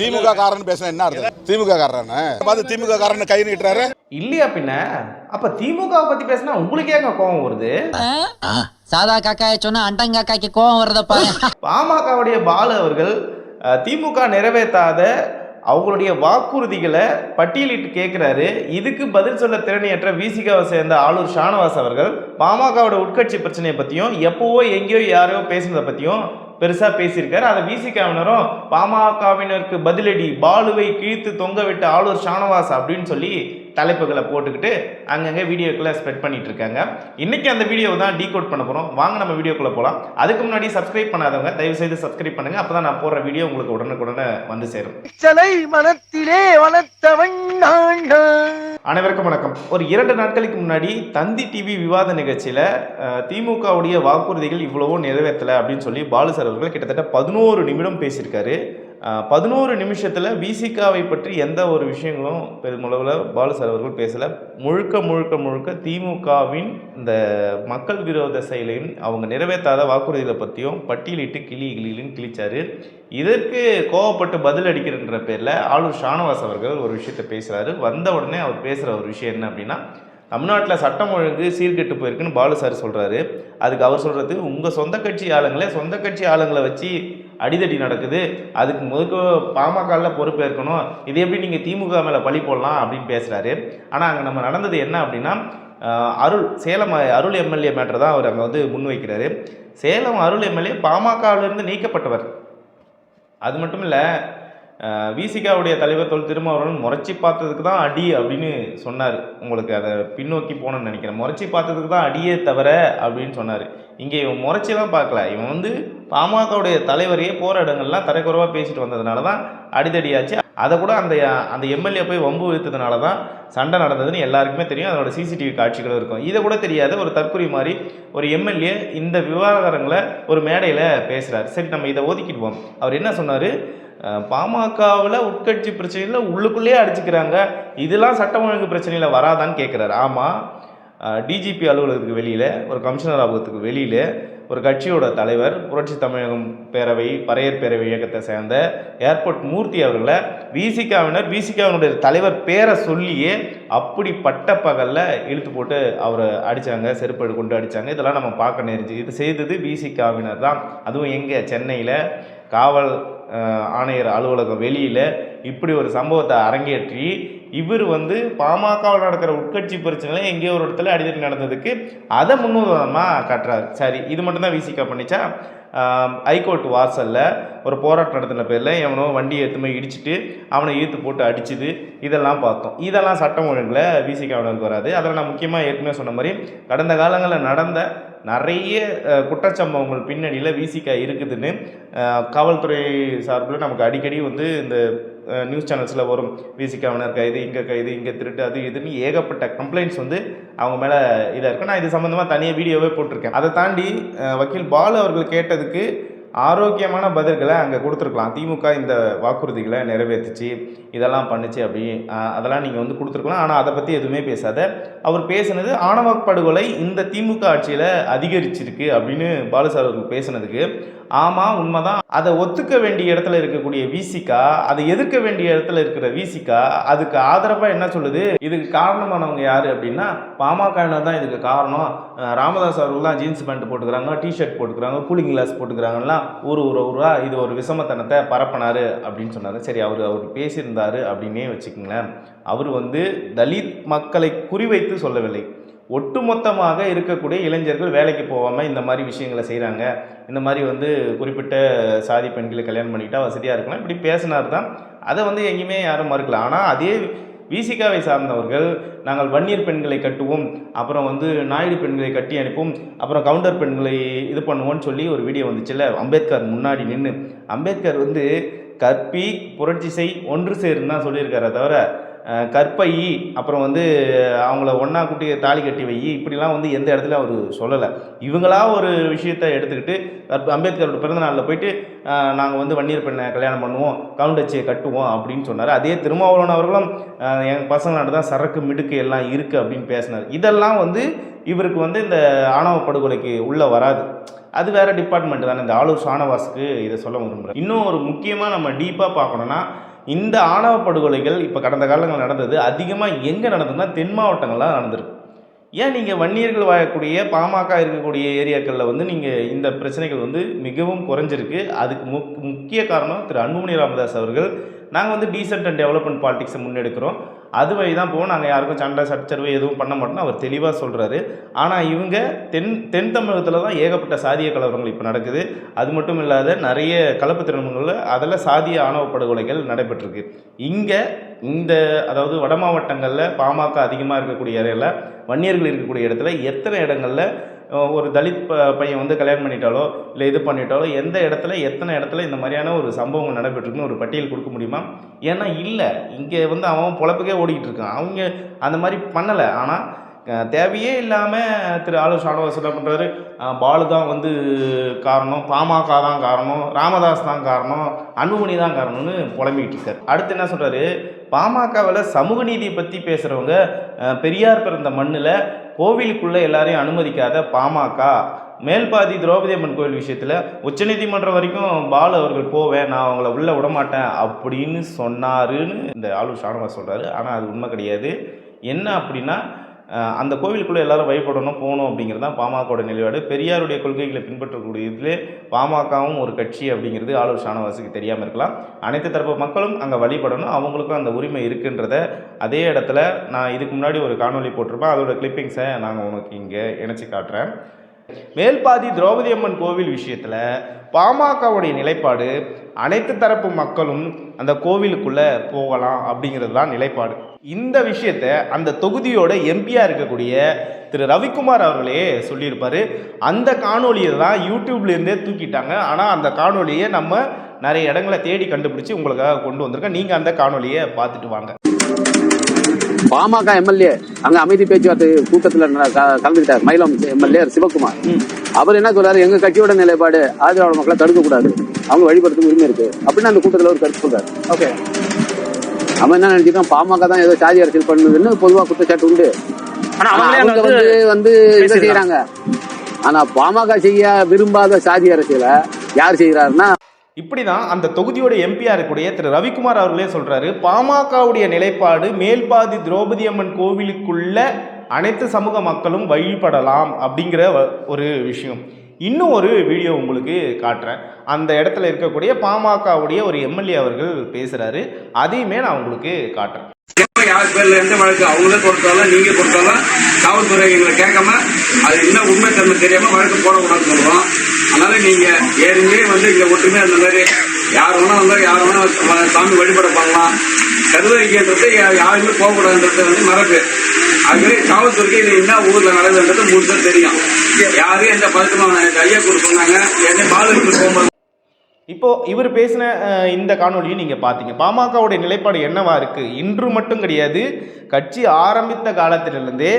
திமுக காரன் பேசுனா என்ன அர்த்தம்? திமுக காரன் பார்த்து திமுக காரன் கை நீட்டுறாரு. இல்லையா பின்ன? அப்ப திமுக பத்தி பேசினா உங்களுக்கே கோவம் வருது? சாதா காக்காய சொன்னா அண்டங்காக்காய்க்கு கோவம் வருதப்பா. பாமகவுடைய பாலு அவர்கள் அஹ், திமுக நிறைவேற்றாத அவங்களுடைய வாக்குறுதிகளை பட்டியலிட்டு கேட்குறாரு இதுக்கு பதில் சொல்ல திறனையற்ற விசிகாவை சேர்ந்த ஆளூர் ஷானவாஸ் அவர்கள் பாமகவோட உட்கட்சி பிரச்சனையை பற்றியும் எப்போவோ எங்கேயோ யாரையோ பேசுனதை பற்றியும் பெருசாக பேசியிருக்காரு. அதை விசிகாவினரும் பாமகவினருக்கு பதிலடி பாலுவை கிழித்து தொங்க விட்ட ஆளூர் ஷானவாஸ் அப்படின்னு சொல்லி தலைப்புகளை போட்டுக்கிட்டு அங்கங்கே வீடியோக்களை ஸ்ப்ரெட் பண்ணிட்டு இருக்காங்க இன்னைக்கு அந்த வீடியோவை தான் டீகோட் பண்ண போகிறோம் வாங்க நம்ம வீடியோக்குள்ளே போகலாம். அதுக்கு முன்னாடி சப்ஸ்கிரைப் பண்ணாதவங்க தயவு செய்து சப்ஸ்கிரைப் பண்ணுங்க. அப்போ தான் நான் போடுற வீடியோ உங்களுக்கு உடனுக்குடனே வந்து சேரும். மனத்திலே வளர்த்தவன் நான். அனைவருக்கும் வணக்கம். ஒரு இரண்டு நாட்களுக்கு முன்னாடி தந்தி டிவி விவாத நிகழ்ச்சியில் திமுகவுடைய வாக்குறுதிகள் இவ்வளவோ நிறைவேற்றலை அப்படின்னு சொல்லி பாலு சார் அவர்கள் கிட்டத்தட்ட பதினோரு நிமிடம் பேசியிருக்காரு. பதினோரு நிமிஷத்தில் விசிகாவை பற்றி எந்த ஒரு விஷயங்களும் பெருமளவில் பாலு சார் அவர்கள் பேசலை. முழுக்க முழுக்க முழுக்க திமுகவின் இந்த மக்கள் விரோத செயலையும் அவங்க நிறைவேற்றாத வாக்குறுதிகளை பற்றியும் பட்டியலிட்டு கிளி கிளின்னு கிழிச்சார். இதற்கு கோவப்பட்டு பதில் அடிக்கிறன்ற பேரில் ஆளுநர் ஷானவாஸ் அவர்கள் ஒரு விஷயத்தை பேசுகிறாரு வந்த உடனே அவர் பேசுகிற ஒரு விஷயம் என்ன அப்படின்னா தமிழ்நாட்டில் சட்டம் ஒழுங்கு சீர்கெட்டு போயிருக்குன்னு பாலு சார் சொல்கிறாரு அதுக்கு அவர் சொல்கிறது உங்கள் சொந்த கட்சி ஆளுங்களே சொந்த கட்சி ஆளுங்களை வச்சு அடிதடி நடக்குது. அதுக்கு முழுக்க பாமகவில் பொறுப்பேற்கணும். இது எப்படி நீங்கள் திமுக மேலே பழி போடலாம் அப்படின்னு பேசுகிறாரு ஆனால் அங்கே நம்ம நடந்தது என்ன அப்படின்னா அருள் சேலம் அருள் எம்எல்ஏ மேட்டர் தான் அவர் அங்கே வந்து முன்வைக்கிறாரு சேலம் அருள் எம்எல்ஏ பாமகவிலிருந்து நீக்கப்பட்டவர். அது மட்டும் இல்லை விசிகாவுடைய தலைவர் தொல் திருமாவளவன் முறைச்சி பார்த்ததுக்கு தான் அடி அப்படின்னு சொன்னார். உங்களுக்கு அதை பின்னோக்கி போகணும்னு நினைக்கிறேன். முறைச்சி பார்த்ததுக்கு தான் அடியே தவிர அப்படின்னு சொன்னார். இங்கே இவன் முறைச்சிலாம் பார்க்கல. இவன் வந்து பாமகவுடைய தலைவரையே போகிற இடங்கள்லாம் தரைக்குறவாக பேசிட்டு வந்ததுனால தான் அடிதடியாச்சு. அதை கூட அந்த அந்த எம்எல்ஏ போய் வம்பு வைத்ததுனால தான் சண்டை நடந்ததுன்னு எல்லாருக்குமே தெரியும். அதோட சிசிடிவி காட்சிகளும் இருக்கும். இதை கூட தெரியாத. ஒரு தற்கொலை மாதிரி ஒரு எம்எல்ஏ இந்த விவகாரங்களை ஒரு மேடையில் பேசுகிறார் சரி நம்ம இதை ஒதுக்கிடுவோம் அவர் என்ன சொன்னார்? பாமகவில் உட்கட்சி பிரச்சனையில் உள்ளுக்குள்ளேயே அடிச்சுக்கிறாங்க. இதெல்லாம் சட்டம் ஒழுங்கு பிரச்சனையில் வராதான்னு கேட்குறாரு ஆமாம் டிஜிபி அலுவலகத்துக்கு வெளியில் ஒரு கமிஷனர் ஆபத்துக்கு வெளியில் ஒரு கட்சியோட தலைவர் புரட்சி தமிழகம் பேரவை பறையர் பேரவை இயக்கத்தை சேர்ந்த ஏர்போர்ட் மூர்த்தி அவர்களை விசிகாவினர் விசிகாவினுடைய தலைவர் பேரை சொல்லியே அப்படி பட்ட பகலில் இழுத்து போட்டு அவரை அடித்தாங்க செருப்படு கொண்டு அடித்தாங்க இதெல்லாம் நம்ம பார்க்க நேரிஞ்சு இது செய்தது விசிகாவினர் தான். அதுவும் எங்கே? சென்னையில் காவல் ஆணையர் அலுவலகம் வெளியில் இப்படி ஒரு சம்பவத்தை அரங்கேற்றி இவர் வந்து பாமகவில் நடக்கிற உட்கட்சி பிரச்சனை எங்கேயோ ஒரு இடத்துல அடிதடி நடந்ததுக்கு அதை முன்னுதாரணமாக காட்டுறாரு. சரி இது மட்டும்தான் விசிகா பண்ணிச்சா? ஹைகோர்ட் வாசலில் ஒரு போராட்டம் நடத்தின பேரில் எவனோ வண்டியை எடுத்துமே போய் இடிச்சிட்டு அவனை இழுத்து போட்டு அடிச்சுது. இதெல்லாம் பார்த்தோம். இதெல்லாம் சட்டம் ஒழுங்கில் விசிகாவினருக்கு வராது. அதில் நான் முக்கியமாக ஏற்கனவே சொன்ன மாதிரி கடந்த காலங்களில் நடந்த நிறைய குற்றச்சம்பவங்கள் பின்னணியில் விசிகா இருக்குதுன்னு காவல்துறை சார்பில் நமக்கு அடிக்கடி வந்து இந்த நியூஸ் சேனல்ஸில் வரும். விசிகாவினர் கைது இங்கே கைது இங்கே திருட்டு அது இதுன்னு ஏகப்பட்ட கம்ப்ளைண்ட்ஸ் வந்து அவங்க மேலே இதாக இருக்கும் நான் இது சம்மந்தமாக தனியாக வீடியோவே போட்டிருக்கேன். அதை தாண்டி வக்கீல் பாலு அவர்கள் கேட்டதுக்கு ஆரோக்கியமான பதில்களை அங்கே கொடுத்துருக்கலாம். திமுக இந்த வாக்குறுதிகளை நிறைவேற்றுச்சு இதெல்லாம் பண்ணுச்சு அப்படி அதெல்லாம் நீங்கள் வந்து கொடுத்துருக்கலாம். ஆனால் அதை பற்றி எதுவுமே பேசாத. அவர் பேசினது ஆணவ படுகொலை இந்த திமுக ஆட்சியில் அதிகரிச்சிருக்கு அப்படின்னு பாலுசார் அவர்கள் பேசினதுக்கு. ஆமாம் உண்மைதான். அதை ஒத்துக்க வேண்டிய இடத்துல இருக்கக்கூடிய விசிகா அதை எதிர்க்க வேண்டிய இடத்துல இருக்கிற விசிகா அதுக்கு ஆதரவாக என்ன சொல்லுது? இதுக்கு காரணமானவங்க யார் அப்படின்னா பாமகவினர் தான் இதுக்கு காரணம். ராமதாஸ் அவர்கள் தான் ஜீன்ஸ் பேண்ட் போட்டுக்கிறாங்க டிஷர்ட் போட்டுக்கிறாங்க கூலிங் கிளாஸ் போட்டுக்கிறாங்கலாம். ஊர் ஊர் ஊரா இது ஒரு விஷமத்தனத்தை பரப்பினார் அப்படின்னு சொன்னார். சரி அவர் அவர் பேசியிருந்தாரு அப்படின்னே வச்சுக்கோங்களேன். அவர் வந்து தலித் மக்களை குறிவைத்து சொல்லவில்லை. ஒட்டுமொத்தமாக இருக்கக்கூடிய இளைஞர்கள் வேலைக்கு போகாமல் இந்த மாதிரி விஷயங்களை செய்கிறாங்க இந்த மாதிரி வந்து குறிப்பிட்ட சாதி பெண்களை கல்யாணம் பண்ணிக்கிட்டால் வசதியாக இருக்கலாம். இப்படி பேசினார் தான் அதை வந்து எங்கேயுமே யாரும் மறுக்கலாம் ஆனால் அதே விசிகாவை சார்ந்தவர்கள் நாங்கள் வன்னியர் பெண்களை கட்டுவோம் அப்புறம் வந்து நாயுடு பெண்களை கட்டி அனுப்புவோம் அப்புறம் கவுண்டர் பெண்களை இது பண்ணுவோம்னு சொல்லி ஒரு வீடியோ வந்துச்சுல்ல அம்பேத்கர் முன்னாடி நின்று அம்பேத்கர் வந்து கற்பி புரட்சி செய் ஒன்று சேருன்னு தான் சொல்லியிருக்காரே தவிர கற்பை அப்புறம் வந்து அவங்கள ஒன்றா கூட்டி தாலி கட்டி வை. இப்படிலாம் வந்து எந்த இடத்துல அவர் சொல்லலை. இவங்களா ஒரு விஷயத்தை எடுத்துக்கிட்டு கற்ப அம்பேத்கரோட பிறந்தநாளில் போயிட்டு நாங்கள் வந்து வன்னியர் பெண்ணை கல்யாணம் பண்ணுவோம் கவுண்டச்சியை கட்டுவோம் அப்படின்னு சொன்னார். அதே திருமாவளவன் அவர்களும் எங்கள் என் தான் சரக்கு மிடுக்கு எல்லாம் இருக்குது அப்படின்னு பேசினார். இதெல்லாம் வந்து இவருக்கு வந்து இந்த ஆணவ படுகொலைக்கு உள்ளே வராது. அது வேறு டிபார்ட்மெண்ட் தானே. இந்த ஆளூர் ஷானவாஸுக்கு இதை சொல்ல விரும்புகிறேன் இன்னும் ஒரு முக்கியமாக நம்ம டீப்பாக பார்க்கணுன்னா இந்த ஆணவ படுகொலைகள் இப்போ கடந்த காலங்கள் நடந்தது அதிகமாக எங்கே நடந்ததுன்னா தென் மாவட்டங்கள்லாம் நடந்திருக்கு. ஏன் நீங்கள் வன்னியர்கள் வாழக்கூடிய பாமக இருக்கக்கூடிய ஏரியாக்களில் வந்து நீங்கள் இந்த பிரச்சனைகள் வந்து மிகவும் குறைஞ்சிருக்கு. அதுக்கு முக் முக்கிய காரணம் திரு அன்புமணி ராமதாஸ் அவர்கள் நாங்கள் வந்து டீசென்ட் அண்ட் டெவலப்மெண்ட் பாலிடிக்ஸை முன்னெடுக்கிறோம். அது வழி தான் போவோம் நாங்கள் யாருக்கும் சண்டை சச்சரவு எதுவும் பண்ண மாட்டோம்னு அவர் தெளிவாக சொல்கிறாரு ஆனால் இவங்க தென் தென் தமிழகத்தில் தான் ஏகப்பட்ட சாதிய கலவரங்கள் இப்போ நடக்குது. அது மட்டும் இல்லாத நிறைய கலப்பு திருமணங்களில் அதில் சாதிய ஆணவ படுகொலைகள் நடைபெற்றிருக்கு. இங்கே இந்த அதாவது வட மாவட்டங்களில் பாமக அதிகமாக இருக்கக்கூடிய இடையில வன்னியர்கள் இருக்கக்கூடிய இடத்துல எத்தனை இடங்களில் ஒரு தலித் ப பையன் வந்து கல்யாணம் பண்ணிட்டாலோ இல்லை இது பண்ணிட்டாலோ எந்த இடத்துல எத்தனை இடத்துல இந்த மாதிரியான ஒரு சம்பவங்கள் நடைபெற்றிருக்குன்னு ஒரு பட்டியல் கொடுக்க முடியுமா? ஏன்னா இல்லை. இங்கே வந்து அவன் பொழப்புக்கே ஓடிக்கிட்டு இருக்கான். அவங்க அந்த மாதிரி பண்ணலை. ஆனால் தேவையே இல்லாமல் திரு ஆளு ஷானவாஸ் என்ன பண்ணுறாரு பாலு தான் வந்து காரணம். பாமக தான் காரணம். ராமதாஸ் தான் காரணம். அன்புமணி தான் காரணம்னு புலம்பிக்கிட்டு இருக்காரு. அடுத்து என்ன சொல்கிறாரு பாமகவில் சமூக நீதியை பற்றி பேசுகிறவங்க பெரியார் பிறந்த மண்ணில் கோவிலுக்குள்ளே எல்லாரையும் அனுமதிக்காத பாமக. மேல்பாதி திரௌபதி அம்மன் கோவில் விஷயத்தில் உச்சநீதிமன்றம் வரைக்கும் பாலு அவர்கள் போவேன் நான் அவங்கள உள்ளே விடமாட்டேன் அப்படின்னு சொன்னாருன்னு இந்த ஆளு ஷானவாஸ் சொல்கிறாரு ஆனால் அது உண்மை கிடையாது. என்ன அப்படின்னா அந்த கோவிலுக்குள்ளே எல்லாரும் வழிபடணும் போகணும் அப்படிங்கிறது தான் பாமகவோட நிலைப்பாடு. பெரியாருடைய கொள்கைகளை பின்பற்றக்கூடிய இதிலே பாமகவும் ஒரு கட்சி அப்படிங்கிறது ஆளுநர் ஷானவாசுக்கு தெரியாமல் இருக்கலாம். அனைத்து தரப்பு மக்களும் அங்கே வழிபடணும் அவங்களுக்கும் அந்த உரிமை இருக்குன்றத அதே இடத்துல நான் இதுக்கு முன்னாடி ஒரு காணொளி போட்டிருப்பேன். அதோட கிளிப்பிங்ஸை நாங்கள் உனக்கு இங்கே இணைச்சி காட்டுறேன். மேல்பாதி திரௌபதி அம்மன் கோவில் விஷயத்தில் பாமகவுடைய நிலைப்பாடு அனைத்து தரப்பு மக்களும் அந்த கோவிலுக்குள்ளே போகலாம் அப்படிங்கிறது தான் நிலைப்பாடு. இந்த விஷயத்தை அந்த தொகுதியோட எம்பியாக இருக்கக்கூடிய திரு. ரவிக்குமார் அவர்களே சொல்லியிருப்பாரு. அந்த காணொலியை தான் யூடியூப்லேருந்தே தூக்கிட்டாங்க. ஆனால் அந்த காணொலியை நம்ம நிறைய இடங்களை தேடி கண்டுபிடிச்சி உங்களுக்காக கொண்டு வந்திருக்கேன் நீங்கள் அந்த காணொலியை பார்த்துட்டு வாங்க. பாமக எம்எல்ஏ அங்க அமைதி பேச்சுவார்த்தை கூட்டத்துல ந- க- கலந்துக்கிட்டார். மயிலம் எம்எல்ஏ சிவகுமார். அவர் என்ன சொல்றாரு? எங்க கட்சியோட நிலைப்பாடு ஆதிராவிட மக்களை தடுக்க கூடாது அவங்க வழிபடுறதுக்கு உரிமை இருக்கு. அப்படின்னு அந்த கூட்டத்துல ஒரு கருத்து சொல்றாரு. ஓகே. அவன் என்ன நினைச்சிருக்கான் பாமக தான் ஏதோ சாதி அரசியல் பண்ணுதுன்னு பொதுவா குற்றச்சாட்டு உண்டு. அவங்க வந்து வந்து இதை. செய்யறாங்க ஆனா பாமக செய்ய விரும்பாத சாதி அரசியலை யார் செய்யறாருன்னா இப்படி தான் அந்த தொகுதியோட எம்பியாக இருக்கக்கூடிய திரு. ரவிக்குமார் அவர்களே சொல்கிறாரு பாமகவுடைய நிலைப்பாடு மேல்பாதி திரௌபதி அம்மன் கோவிலுக்குள்ள அனைத்து சமூக மக்களும் வழிபடலாம் அப்படிங்கிற வ- ஒரு விஷயம். இன்னும் ஒரு வீடியோ உங்களுக்கு காட்டுறேன். அந்த இடத்துல இருக்கக்கூடிய பாமகவுடைய ஒரு எம்எல்ஏ அவர்கள் பேசுகிறாரு அதையுமே நான் உங்களுக்கு காட்டுறேன். யார் பேர்ல எந்த வழக்கு? அவங்களே கொடுத்தாலும் நீங்க கொடுத்தாலும் காவல்துறை எங்களை கேட்காம அது என்ன உண்மை தன்மை தெரியாம வழக்கு போடக்கூடாதுன்னு சொல்லுவோம் அதனால நீங்க ஏற்கனவே வந்து இங்க ஒற்றுமை அந்த மாதிரி யார் வேணா வந்தா யார் வேணா வ- சாமி வழிபட பண்ணலாம் கருவறைக்குன்றது யாருமே போகக்கூடாதுன்றது வந்து மரபு ஆகவே காவல்துறைக்கு இது என்ன ஊர்ல நடந்ததுன்றது முழுசா தெரியும். யாரும் எந்த பதட்டமா ஐயா கொடுப்பாங்க என்ன பாதுகாப்பு போகும்போது. இப்போ இவர் பேசின இந்த காணொலியும் நீங்கள் பார்த்தீங்க பாமகவுடைய நிலைப்பாடு என்னவா இருக்கு? இன்று மட்டும் கிடையாது. கட்சி ஆரம்பித்த காலத்திலிருந்தே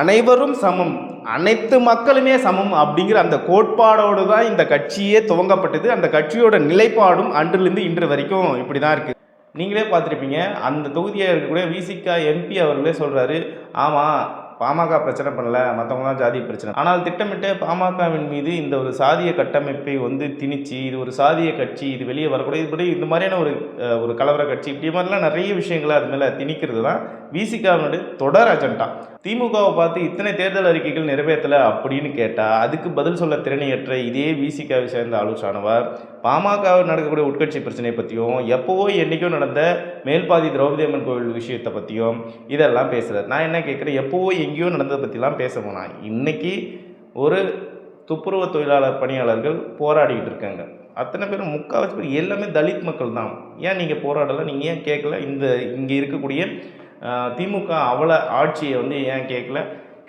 அனைவரும் சமம். அனைத்து மக்களுமே சமம் அப்படிங்கிற அந்த கோட்பாடோடு தான் இந்த கட்சியே துவங்கப்பட்டது. அந்த கட்சியோட நிலைப்பாடும் அன்றிலிருந்து இன்று வரைக்கும் இப்படி தான் இருக்குது நீங்களே பார்த்துருப்பீங்க. அந்த தொகுதியாக இருக்கக்கூடிய விசிகா எம்பி அவர்களே சொல்கிறாரு ஆமாம் பாமக பிரச்சனை பண்ணல மற்றவங்க தான் ஜாதி பிரச்சனை. ஆனால் திட்டமிட்டு பாமகவின் மீது இந்த ஒரு சாதிய கட்டமைப்பை வந்து திணிச்சு இது ஒரு சாதிய கட்சி இது வெளியே வரக்கூடாது இப்படி இந்த மாதிரியான ஒரு ஒரு கலவர கட்சி இப்படி மாதிரிலாம் நிறைய விஷயங்களை அது மேலே திணிக்கிறது தான் விசிகாவினுடைய தொடர் அஜெண்டா. திமுகவை பார்த்து இத்தனை தேர்தல் அறிக்கைகள் நிறைவேற்றலை அப்படின்னு கேட்டால் அதுக்கு பதில் சொல்ல திறனையற்ற இதே விசிகாவை சேர்ந்த ஆலோசனவர் பாமகவில் நடக்கக்கூடிய உட்கட்சி பிரச்சனையை பற்றியும் எப்போவோ என்றைக்கும் நடந்த மேல்பாதி திரௌபதி அம்மன் கோவில் விஷயத்தை பற்றியும் இதெல்லாம் பேசுகிறார் நான் என்ன கேட்குறேன்? எப்போவோ எங்கேயோ நடந்ததை பற்றிலாம் பேச போனால் இன்றைக்கி ஒரு துப்புரவு தொழிலாளர் பணியாளர்கள் போராடிக்கிட்டு இருக்காங்க. அத்தனை பேரும் முக்கால்வாசி பேர் எல்லாமே தலித் மக்கள் தான் ஏன் நீங்கள் போராடலை? நீங்கள் ஏன் கேட்கல? இந்த இங்கே இருக்கக்கூடிய திமுக அவல ஆட்சியை வந்து ஏன் கேட்கல?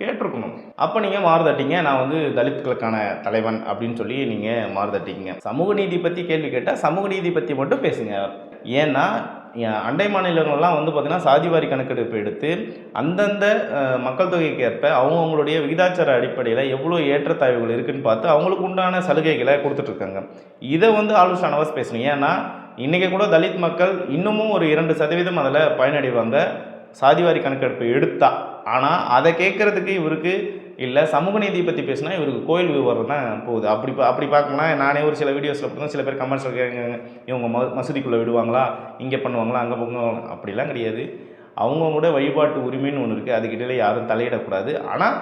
கேட்டிருக்கணும். அப்போ நீங்கள் மாறுதட்டிங்க. நான் வந்து தலித்களுக்கான தலைவன் அப்படின்னு சொல்லி நீங்கள் மாறுதட்டிங்க சமூக நீதி பற்றி கேள்வி கேட்டால் சமூக நீதி பற்றி மட்டும் பேசுங்க. ஏன்னா அண்டை மாநிலங்கள்லாம் வந்து பார்த்திங்கன்னா சாதிவாரி கணக்கெடுப்பு எடுத்து அந்தந்த மக்கள் தொகைக்கு ஏற்ப அவங்கவுங்களுடைய விகிதாச்சார அடிப்படையில் எவ்வளோ ஏற்றத்தாழ்வுகள் இருக்குதுன்னு பார்த்து அவங்களுக்கு உண்டான சலுகைகளை கொடுத்துட்ருக்காங்க. இதை வந்து ஆலோசனை நவாஸ் பேசணும் ஏன்னா இன்றைக்கி கூட தலித் மக்கள் இன்னமும் ஒரு இரண்டு சதவீதம் அதில் பயனடைவாங்க. சாதிவாரி கணக்கெடுப்பு எடுத்தா ஆனால் அதை கேட்குறதுக்கு இவருக்கு இல்லை சமூக நீதியை பற்றி பேசினா இவருக்கு கோயில் விவரம் தான் போகுது. அப்படி பா- அப்படி பார்க்கணும்னா நானே ஒரு சில வீடியோஸில் பார்த்தா சில பேர் கமெண்ட்ஸில் கேட்குறாங்க இவங்க ம மசூதிக்குள்ளே விடுவாங்களா இங்கே பண்ணுவாங்களா அங்கே பண்ணுவாங்களா அப்படிலாம் கிடையாது. அவங்கவுங்களோட வழிபாட்டு உரிமைன்னு ஒன்று இருக்குது அதுக்கிட்ட யாரும் தலையிடக்கூடாது. ஆனால்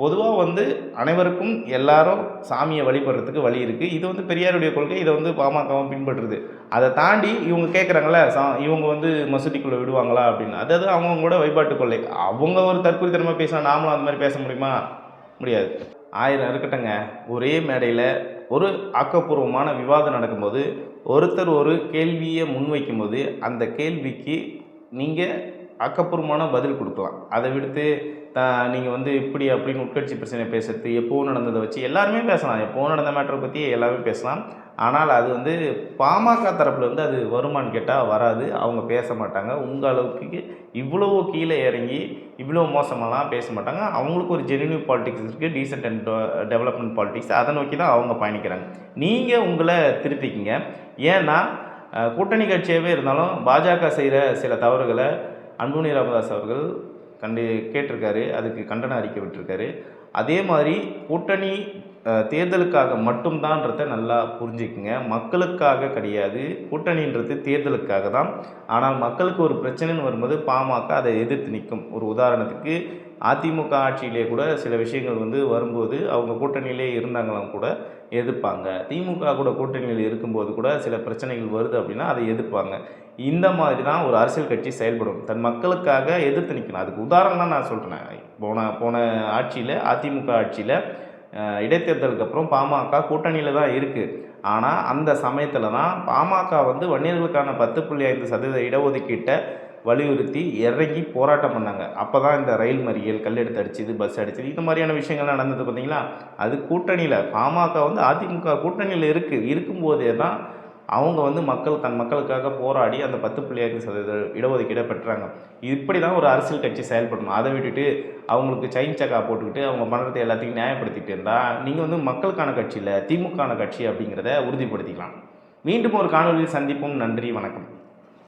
பொதுவாக வந்து அனைவருக்கும் எல்லாரும் சாமியை வழிபடுறதுக்கு வழி இருக்குது இது வந்து பெரியாருடைய கொள்கை. இதை வந்து பாமகவும் பின்பற்றுது. அதை தாண்டி இவங்க கேட்குறாங்களே சா இவங்க வந்து மசூதிக்குள்ளே விடுவாங்களா அப்படின்னு. அதாவது அவங்கவுங்களோட வழிபாட்டு கொள்கை. அவங்க ஒரு தற்கொலைத்தனமாக பேசினா நாமளும் அந்த மாதிரி பேச முடியுமா? முடியாது. ஆயிரம் இருக்கட்டுங்க ஒரே மேடையில் ஒரு ஆக்கப்பூர்வமான விவாதம் நடக்கும்போது ஒருத்தர் ஒரு கேள்வியை முன்வைக்கும்போது அந்த கேள்விக்கு நீங்கள் ஆக்கப்பூர்வமான பதில் கொடுக்கலாம். அதை விடுத்து நீங்கள் வந்து இப்படி அப்படின்னு உட்கட்சி பிரச்சனை பேசுறது எப்போவும் நடந்ததை வச்சு எல்லாருமே பேசலாம். எப்போவும் நடந்த மேட்டரை பற்றி எல்லாமே பேசலாம். ஆனால் அது வந்து பாமக தரப்பில் வந்து அது வருமான்னு கேட்டால் வராது. அவங்க பேச மாட்டாங்க. உங்கள் அளவுக்கு இவ்வளவோ கீழே இறங்கி இவ்வளோ மோசமெல்லாம் பேச மாட்டாங்க. அவங்களுக்கு ஒரு ஜெனியூ பாலிடிக்ஸ் இருக்குது டீசென்ட் அண்ட் டெவலப்மெண்ட் பாலிடிக்ஸ் அதை நோக்கி தான் அவங்க பயணிக்கிறாங்க. நீங்கள் உங்களை திருத்திக்கிங்க. ஏன்னா கூட்டணி கட்சியாகவே இருந்தாலும் பாஜக செய்கிற சில தவறுகளை அன்புனி ராமதாஸ் அவர்கள் கண்டு கேட்டிருக்காரு அதுக்கு கண்டன அறிக்கை விட்டுருக்காரு. அதே மாதிரி கூட்டணி தேர்தலுக்காக மட்டும்தான்றத நல்லா புரிஞ்சுக்குங்க. மக்களுக்காக கிடையாது. கூட்டணின்றது தேர்தலுக்காக தான். ஆனால் மக்களுக்கு ஒரு பிரச்சனைன்னு வரும்போது பாமக அதை எதிர்த்து நிற்கும். ஒரு உதாரணத்துக்கு அதிமுக ஆட்சியிலே கூட சில விஷயங்கள் வந்து வரும்போது அவங்க கூட்டணியிலே இருந்தாங்களாம் கூட எதிர்ப்பாங்க. திமுக கூட கூட்டணியில் இருக்கும்போது கூட சில பிரச்சனைகள் வருது அப்படின்னா அதை எதிர்ப்பாங்க. இந்த மாதிரி தான் ஒரு அரசியல் கட்சி செயல்படும். தன் மக்களுக்காக எதிர்த்து நிற்கணும் அதுக்கு உதாரணம் தான் நான் சொல்கிறேன் போன போன ஆட்சியில் அதிமுக ஆட்சியில் இடைத்தேர்தலுக்கு அப்புறம் பாமக கூட்டணியில் தான் இருக்குது ஆனால் அந்த சமயத்தில் தான் பாமக வந்து வன்னியர்களுக்கான பத்து புள்ளி ஐந்து சதவீத இடஒதுக்கீட்டை வலியுறுத்தி இறங்கி போராட்டம் பண்ணாங்க. அப்போ தான் இந்த ரயில் மறியல் கல்லெடுத்து அடிச்சுது பஸ் அடிச்சது இந்த மாதிரியான விஷயங்கள் நடந்தது பார்த்தீங்களா? அது கூட்டணியில் பாமக வந்து அதிமுக கூட்டணியில் இருக்குது இருக்கும்போதே தான் அவங்க வந்து மக்கள் தன் மக்களுக்காக போராடி அந்த பத்து புள்ளி ஐந்து சதவீத இடஒதுக்கீடை பெற்றாங்க இப்படி தான் ஒரு அரசியல் கட்சி செயல்படணும். அதை விட்டுட்டு அவங்களுக்கு செயின் சக்கா போட்டுக்கிட்டு அவங்க பண்ணுறதை எல்லாத்தையும் நியாயப்படுத்திட்டு இருந்தால் நீங்கள் வந்து மக்களுக்கான கட்சியில் இல்லை திமுகன கட்சி அப்படிங்கிறத உறுதிப்படுத்திக்கலாம். மீண்டும் ஒரு காணொலியில் சந்திப்போம். நன்றி வணக்கம்.